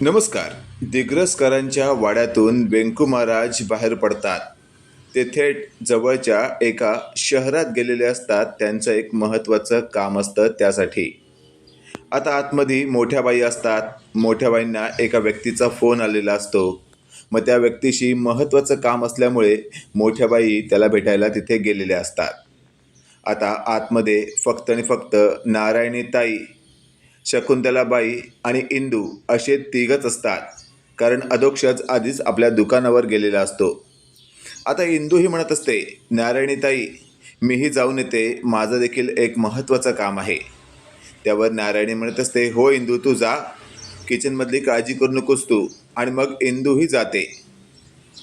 नमस्कार. दिग्रसकरांच्या वाड्यातून व्यंकू महाराज बाहेर पडतात. ते थेट जवळच्या एका शहरात गेलेले असतात. त्यांचं एक महत्त्वाचं काम असतं त्यासाठी. आता आतमध्ये मोठ्या बाई असतात. मोठ्या बाईंना एका व्यक्तीचा फोन आलेला असतो. मग त्या व्यक्तीशी महत्त्वाचं काम असल्यामुळे मोठ्या बाई त्याला भेटायला तिथे गेलेल्या असतात. आता आतमध्ये फक्त आणि फक्त नारायणी ताई शकुंतलाबाई आणि इंदू असे तिघच असतात. कारण अधोक्षज आधीच आपल्या दुकानावर गेलेला असतो. आता इंदू ही म्हणत असते नारायणीताई मीही जाऊन येते. माझं देखील एक महत्त्वाचं काम आहे. त्यावर नारायणी म्हणत असते हो इंदू तू जा. किचनमधली काळजी करू नकोस तू आणि मग इंदूही जाते.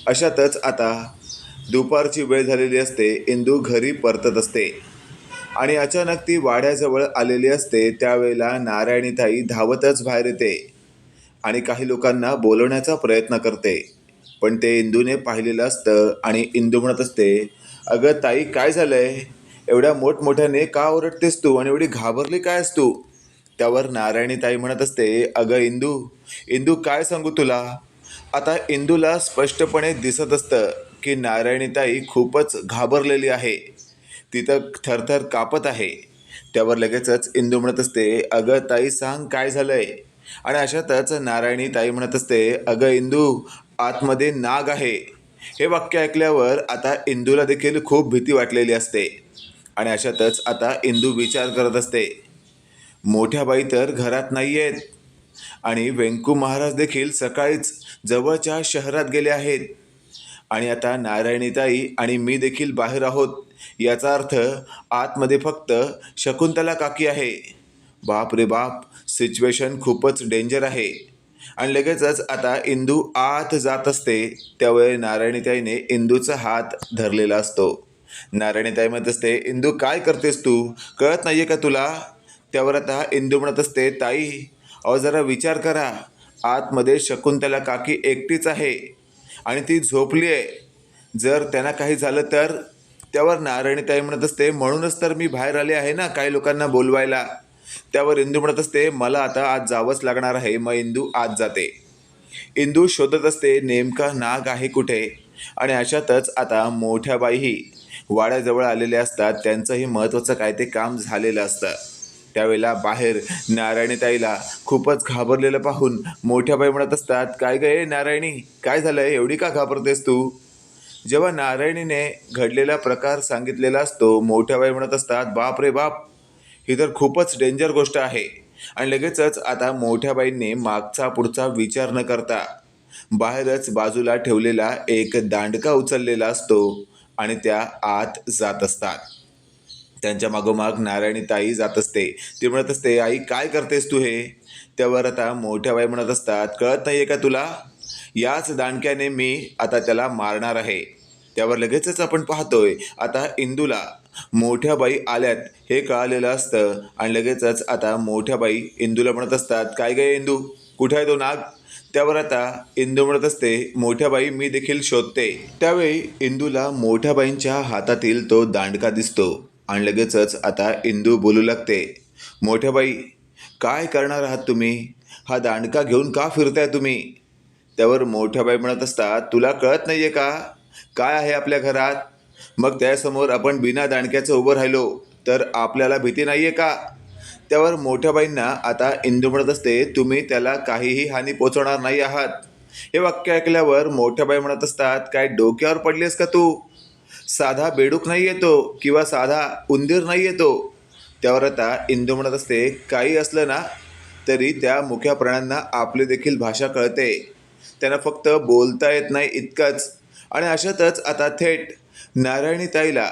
अशातच आता दुपारची वेळ झालेली असते इंदू घरी परतत असते. आणि अचानक ती वाड्याजवळ आलेली असते त्यावेळेला नारायणीताई धावतच बाहेर येते आणि काही लोकांना बोलवण्याचा प्रयत्न करते. पण ते इंदूने पाहिलेलं असतं आणि इंदू म्हणत असते अगं ताई काय झालंय? एवढ्या मोठमोठ्याने का ओरडतेस तू आणि एवढी घाबरली काय आहेस तू? त्यावर नारायणी ताई म्हणत असते अगं इंदू इंदू काय सांगू तुला? आता इंदूला स्पष्टपणे दिसत असतं की नारायणीताई खूपच घाबरलेली आहे. तिथं थरथर कापत आहे. त्यावर लगेचच इंदू म्हणत असते अगं ताई सांग काय झालंय? आणि अशातच नारायणी ताई म्हणत असते अगं इंदू आतमध्ये नाग आहे. हे वाक्य ऐकल्यावर आता इंदूला देखील खूप भीती वाटलेली असते. आणि अशातच आता इंदू विचार करत असते मोठ्या बाई तर घरात नाही आहेत आणि व्यंकू महाराज देखील सकाळीच जवळच्या शहरात गेले आहेत. आणि आता नारायणीताई आणि मी देखील बाहेर आहोत. याचा अर्थ आतमध्ये फक्त शकुंतला काकी आहे. बाप रे बाप सिच्युएशन खूपच डेंजर आहे. आणि लगेचच आता इंदू आत जात असते. त्यावेळी नारायणीताईने इंदूचा हात धरलेला असतो. नारायणीताई म्हणत असते इंदू काय करतेस तू? कळत नाही आहे का तुला? त्यावर आता इंदू म्हणत असते ताई अहो जरा विचार करा. आतमध्ये शकुंतला काकी एकटीच आहे. आणि ती झोपली आहे जर त्यांना काही झालं तर त्यावर नारायणीताई म्हणत असते म्हणूनच तर मी बाहेर आले आहे ना काही लोकांना बोलवायला. त्यावर इंदू म्हणत असते मला आता आज जावंच लागणार आहे मग इंदू आज जाते. इंदू शोधत असते नेमका नाग आहे कुठे? आणि अशातच आता मोठ्या बाईही वाड्याजवळ आलेल्या असतात. त्यांचंही महत्त्वाचं काय ते काम झालेलं असतं. त्यावेळेला बाहेर नारायणीताईला खूपच घाबरलेलं पाहून मोठ्या बाई म्हणत असतात काय गे नारायणी? काय झालंय? एवढी का घाबरतेस तू? जेव्हा नारायणीने घडलेला प्रकार सांगितलेला असतो मोठ्या बाई म्हणत असतात बाप रे बाप ही तर खूपच डेंजर गोष्ट आहे. आणि लगेचच आता मोठ्या बाईंनी मागचा पुढचा विचार न करता बाहेरच बाजूला ठेवलेला एक दांडका उचललेला असतो आणि त्या आत जात असतात. त्यांच्या मागोमाग नारायणी ताई जात असते. ती म्हणत असते आई काय करतेस तू हे? त्यावर आता मोठ्या बाई म्हणत असतात कळत नाही आहे का तुला? याच दांडक्याने मी आता त्याला मारणार आहे. त्यावर लगेचच आपण पाहतोय आता इंदूला. मोठ्या बाई आल्यात हे कळालेलं असतं आणि लगेचच आता मोठ्या बाई इंदूला म्हणत असतात काय गे इंदू? कुठे आहे तो नाग? त्यावर आता इंदू म्हणत असते मोठ्या बाई मी देखील शोधते. त्यावेळी इंदूला मोठ्या बाईंच्या हातातील तो दांडका दिसतो. आणि लगेचच आता इंदू बोलू लागते. मोठ्या बाई काय करणार आहात तुम्ही? हा दांडका घेऊन का फिरताय तुम्ही? त्यावर मोठ्या बाई म्हणत असतात तुला कळत नाही आहे का? काय आहे आपल्या घरात? मग त्यासमोर आपण बिना दांडक्याचं उभं राहिलो तर आपल्याला भीती नाही आहे का? त्यावर मोठ्या बाईंना आता इंदू म्हणत असते तुम्ही त्याला काहीही हानी पोचवणार नाही आहात. हे वाक्य ऐकल्यावर मोठ्या बाई म्हणत असतात काय डोक्यावर पडलीस का तू? साधा बेडूक नाही येतो किंवा साधा उंदीर नाही येतो त्यावर आता इंदू म्हणत असते काही असलं ना तरी त्या मुख्या प्राण्यांना आपली देखील भाषा कळते. त्यांना फक्त बोलता येत नाही इतकंच. आणि अशातच आता थेट नारायणी ताईला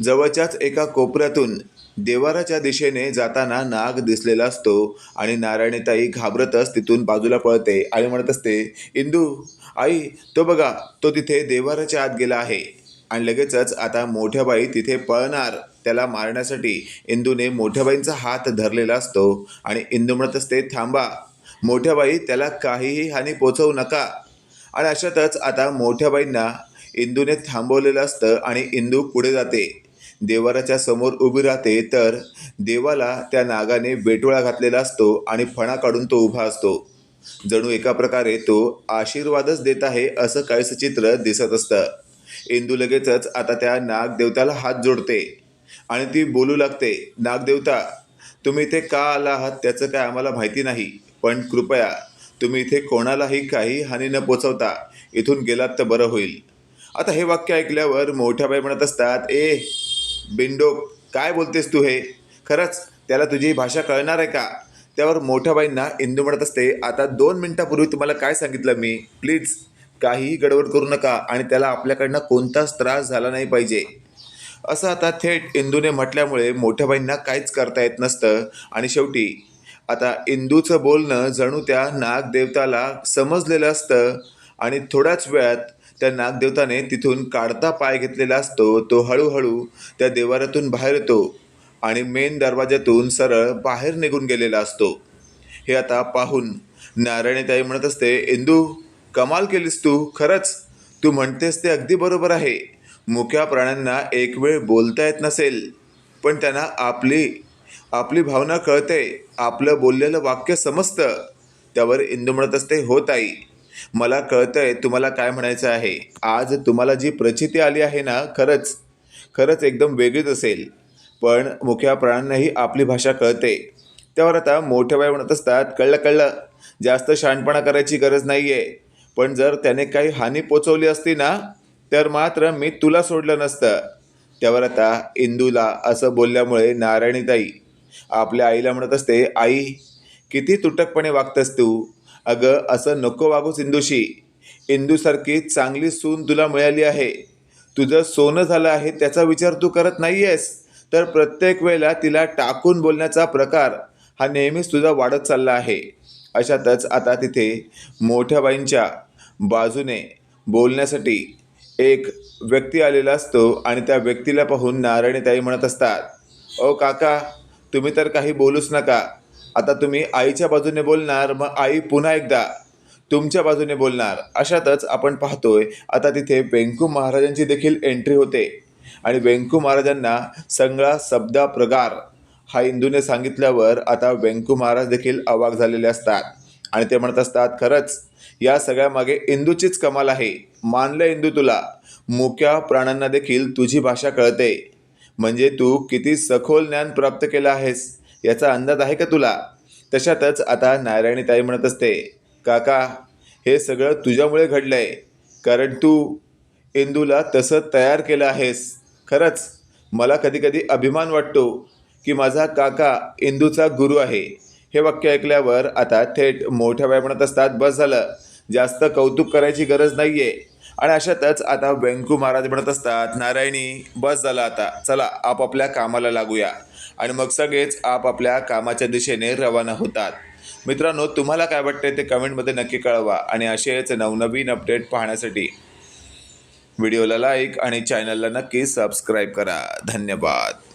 जवळच्याच एका कोपऱ्यातून देवाराच्या दिशेने जाताना नाग दिसलेला असतो आणि नारायणीताई घाबरतच तिथून बाजूला पळते आणि म्हणत असते इंदू आई तो बघा तो तिथे देवाराच्या आत गेला आहे. आणि लगेचच आता मोठ्याबाई तिथे पळणार त्याला मारण्यासाठी. इंदूने मोठ्याबाईंचा हात धरलेला असतो आणि इंदू म्हणत असते थांबा मोठ्याबाई त्याला काहीही हानी पोचवू नका. आणि अशातच आता मोठ्याबाईंना इंदूने थांबवलेलं असतं आणि इंदू पुढे जाते. देवाराच्या समोर उभी राहते तर देवाला त्या नागाने बेटोळा घातलेला असतो आणि फणा काढून तो उभा असतो. जणू एका प्रकारे तो आशीर्वादच देत आहे असं काहीसं चित्र दिसत असतं. इंदू लगेचच आता त्या नागदेवताला हात जोडते आणि ती बोलू लागते नागदेवता तुम्ही इथे का आला आहात? त्याचं काय आम्हाला माहिती नाही. पण कृपया तुम्ही इथे कोणालाही काही हानी न पोचवता इथून गेलात तर बरं होईल. आता हे वाक्य ऐकल्यावर मोठ्या बाई म्हणत असतात ए बिंडो काय बोलतेस तू हे? खरंच त्याला तुझी भाषा कळणार आहे का? त्यावर मोठ्या बाईंना इंदू म्हणत असते आता दोन मिनटापूर्वी तुम्हाला काय सांगितलं मी? प्लीज काहीही गडबड करू नका आणि त्याला आपल्याकडनं कोणताच त्रास झाला नाही पाहिजे. असं आता थेट इंदूने म्हटल्यामुळे मोठ्या बाईंना काहीच करता येत नसतं. आणि शेवटी आता इंदूचं बोलणं जणू त्या नागदेवताला समजलेलं असतं आणि थोड्याच वेळात त्या नागदेवताने तिथून काढता पाय घेतलेला असतो तो हळूहळू त्या देवारातून बाहेर येतो आणि मेन दरवाज्यातून सरळ बाहेर निघून गेलेला असतो. हे आता पाहून नारायणीताई म्हणत असते इंदू कमाल केलीस तू खरंच. तू म्हणतेस ते अगदी बरोबर आहे. मुक्या प्राण्यांना एक वेळ बोलता येत नसेल पण त्यांना आपली आपली भावना कळते. आपलं बोललेलं वाक्य समजतं. त्यावर इंदू म्हणत असते हो ताई. मला कळतंय तुम्हाला काय म्हणायचं आहे. आज तुम्हाला जी प्रचिती आली आहे ना खरंच खरंच एकदम वेगळीच असेल. पण मुख्या प्राण्यांनाही आपली भाषा कळते. त्यावर आता मोठ्या बाई म्हणत असतात कळलं कळलं. जास्त शहाणपणा करायची गरज नाही आहे पण जर त्याने काही हानी पोचवली असती ना तर मात्र मी तुला सोडलं नसतं. त्यावर आता इंदूला असं बोलल्यामुळे नारायणीताई आपल्या आईला म्हणत असते आई किती तुटकपणे वागतस तू. अगं असं नको वागूस इंदूशी. इंदूसारखी चांगली सून तुला मिळाली आहे. तुझं सोनं झालं आहे त्याचा विचार तू करत नाही आहेस तर प्रत्येक वेळेला तिला टाकून बोलण्याचा प्रकार हा नेहमीच तुझा वाढत चालला आहे. अशातच आता तिथे मोठ्या बाईंच्या बाजूने बोलण्यासाठी एक व्यक्ती आलेला असतो आणि त्या व्यक्तीला पाहून नारायणीताई म्हणत असतात ओ काका तुम्ही तर काही बोलूच नका. आता तुम्ही आईच्या बाजूने बोलणार मग आई पुन्हा एकदा तुमच्या बाजूने बोलणार. अशातच आपण पाहतोय आता तिथे वेंकू महाराजांची देखील एंट्री होते. आणि वेंकू महाराजांना सगळा शब्दा प्रगार हा इंदूने सांगितल्यावर आता वेंकू महाराज देखील अवाक झालेले असतात. आणि ते म्हणत असतात खरंच या सगळ्यामागे इंदूचीच कमाल आहे. मानलं इंदू तुला. मुक्या प्राण्यांना देखील तुझी भाषा कळते. म्हणजे तू किती सखोल ज्ञान प्राप्त केलं आहेस याचा अंदाज आहे का तुला? तशातच आता नारायणीताई म्हणत असते काका हे सगळं तुझ्यामुळे घडलंय. कारण तू इंदूला तसं तयार केलं आहेस. खरंच मला कधीकधी अभिमान वाटतो की माझा काका इंदूचा गुरु आहे. हे वाक्य ऐकल्यावर आता थेट मोठ्या बाई म्हणत असतात बस झालं. जास्त कौतुक करायची गरज नाही आहे आणि अशातच आता व्यंकू महाराज म्हणत असतात नारायणी बस झालं आता. चला आपापल्या कामाला लागूया. आणि मग सगळेच आपापल्या कामाच्या दिशेने रवाना होतात. मित्रांनो तुम्हाला काय वाटतंय ते कमेंटमध्ये नक्की कळवा आणि असेच नवनवीन अपडेट पाहण्यासाठी व्हिडिओला लाईक आणि चॅनलला नक्की सबस्क्राईब करा. धन्यवाद.